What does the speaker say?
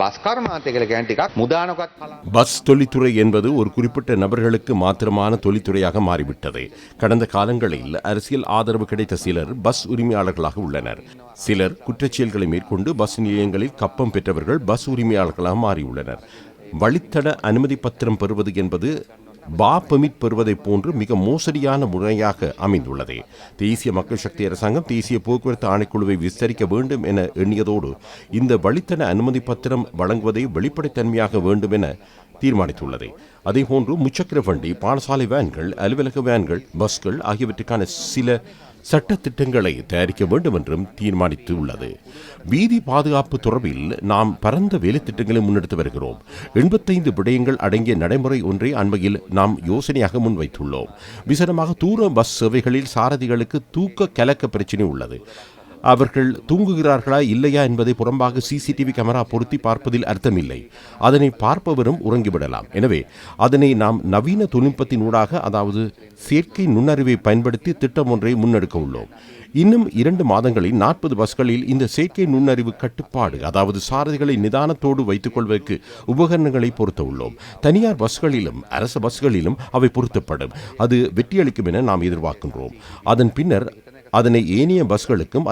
Bus bus தொழில்துறை என்பது ஒரு குறிப்பிட்ட நபர்களுக்கு மாத்திரமான தொழில்துறையாக மாறிவிட்டது. கடந்த காலங்களில் அரசியல் ஆதரவு கிடைத்த சிலர் பஸ் உரிமையாளர்களாக உள்ளனர். சிலர் குற்றச்செயல்களை மேற்கொண்டு பஸ் நிலையங்களில் கப்பம் பெற்றவர்கள் பஸ் உரிமையாளர்களாக மாறியுள்ளனர். வழித்தட அனுமதி பத்திரம் பெறுவது என்பது பா பெமிட் பெறுவதைப் போன்று மிக மோசடியான முறையாக அமைந்துள்ளது. தேசிய மக்கள் சக்தி அரசாங்கம் தேசிய போக்குவரத்து ஆணைக்குழுவை விஸ்தரிக்க வேண்டும் என எண்ணியதோடு இந்த வழித்தன அனுமதி பத்திரம் வழங்குவதை வெளிப்படைத்தன்மையாக வேண்டும் என தீர்மானித்துள்ளது. அதேபோன்று முச்சக்கர வண்டி பாடசாலை வேன்கள் அலுவலக வேன்கள் பஸ்கள் ஆகியவற்றுக்கான சில சட்ட திட்டங்களை தயாரிக்க வேண்டும் என்றும் தீர்மானித்து உள்ளது வீதி பாதுகாப்பு தொடர்பில் நாம் பரந்த வேலை திட்டங்களை முன்னெடுத்து வருகிறோம். எண்பத்தைந்து விடயங்கள் அடங்கிய நடைமுறை ஒன்றை அண்மையில் நாம் யோசனையாக முன்வைத்துள்ளோம். விசேடமாக தூர பஸ் சேவைகளில் சாரதிகளுக்கு தூக்க கலக்க பிரச்சினை உள்ளது. அவர்கள் தூங்குகிறார்களா இல்லையா என்பதை புறம்பாக சிசிடிவி கேமரா பொருத்தி பார்ப்பதில் அர்த்தமில்லை. அதனை பார்ப்பவரும் உறங்கிவிடலாம். எனவே அதனை நாம் நவீன தொழில்நுட்பத்தின் ஊடாக அதாவது செயற்கை நுண்ணறிவை பயன்படுத்தி திட்டம் ஒன்றை முன்னெடுக்க உள்ளோம். இன்னும் இரண்டு மாதங்களில் நாற்பது பஸ்களில் இந்த செயற்கை நுண்ணறிவு கட்டுப்பாடு அதாவது சாரதிகளை நிதானத்தோடு வைத்துக் கொள்வதற்கு உபகரணங்களை பொருத்த உள்ளோம். தனியார் பஸ்களிலும் அரசு பஸ்களிலும் அவை பொருத்தப்படும். அது வெற்றியளிக்கும் என நாம் எதிர்பார்க்கின்றோம். அதன் பின்னர் அதனை ஏனைய பஸ்களுக்கும் அறி